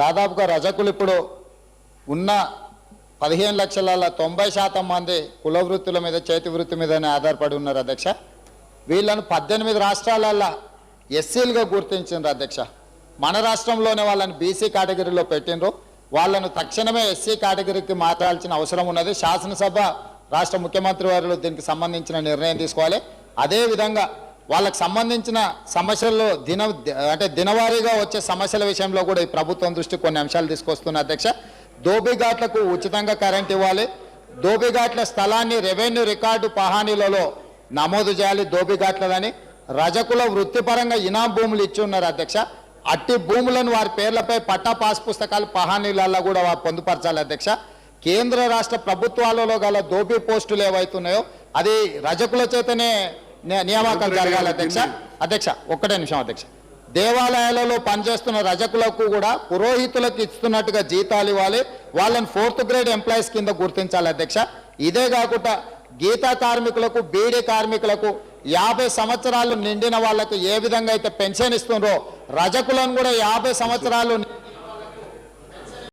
దాదాపుగా రజకులు ఇప్పుడు ఉన్న పదిహేను లక్షల తొంభై శాతం మంది కుల వృత్తుల మీద చేతి వృత్తి మీదనే ఆధారపడి ఉన్నారు అధ్యక్ష. వీళ్ళను పద్దెనిమిది రాష్ట్రాలల్లో ఎస్సీలుగా గుర్తించిండ్రు అధ్యక్ష. మన రాష్ట్రంలోనే వాళ్ళని బీసీ కేటగిరీలో పెట్టిండ్రు. వాళ్ళను తక్షణమే ఎస్సీ కేటగిరీకి మార్చాల్సిన అవసరం ఉన్నది. శాసనసభ రాష్ట్ర ముఖ్యమంత్రి వారు దీనికి సంబంధించిన నిర్ణయం తీసుకోవాలి. అదేవిధంగా వాళ్ళకు సంబంధించిన సమస్యల్లో దిన అంటే దినవారీగా వచ్చే సమస్యల విషయంలో కూడా ఈ ప్రభుత్వం దృష్టి కొన్ని అంశాలు తీసుకొస్తున్న అధ్యక్ష దోబిఘాట్లకు ఉచితంగా కరెంట్ ఇవ్వాలి. దోబిఘాట్ల స్థలాన్ని రెవెన్యూ రికార్డు పహానీలలో నమోదు చేయాలి దోబిఘాట్లదని రజకుల వృత్తిపరంగా ఇనాం భూములు ఇచ్చి ఉన్నారు అధ్యక్ష. అట్టి భూములను వారి పేర్లపై పట్టా పాస్ పుస్తకాలు పహానీలలో కూడా వారు పొందుపరచాలి అధ్యక్ష. కేంద్ర రాష్ట్ర ప్రభుత్వాలలో గల దోబీ పోస్టులు ఏవైతున్నాయో అది రజకుల చేతనే నియామకాలు జరగాలి అధ్యక్ష. అధ్యక్ష ఒక్కటే నిమిషం అధ్యక్ష. దేవాలయాలలో పనిచేస్తున్న రజకులకు కూడా పురోహితులకు ఇస్తున్నట్టుగా జీతాలు ఇవ్వాలి. వాళ్ళని ఫోర్త్ గ్రేడ్ ఎంప్లాయీస్ కింద గుర్తించాలి అధ్యక్ష. ఇదే కాకుండా గీతా కార్మికులకు బీడీ కార్మికులకు యాభై సంవత్సరాలు నిండిన వాళ్ళకు ఏ విధంగా అయితే పెన్షన్ ఇస్తుండ్రో రజకులను కూడా యాభై సంవత్సరాలు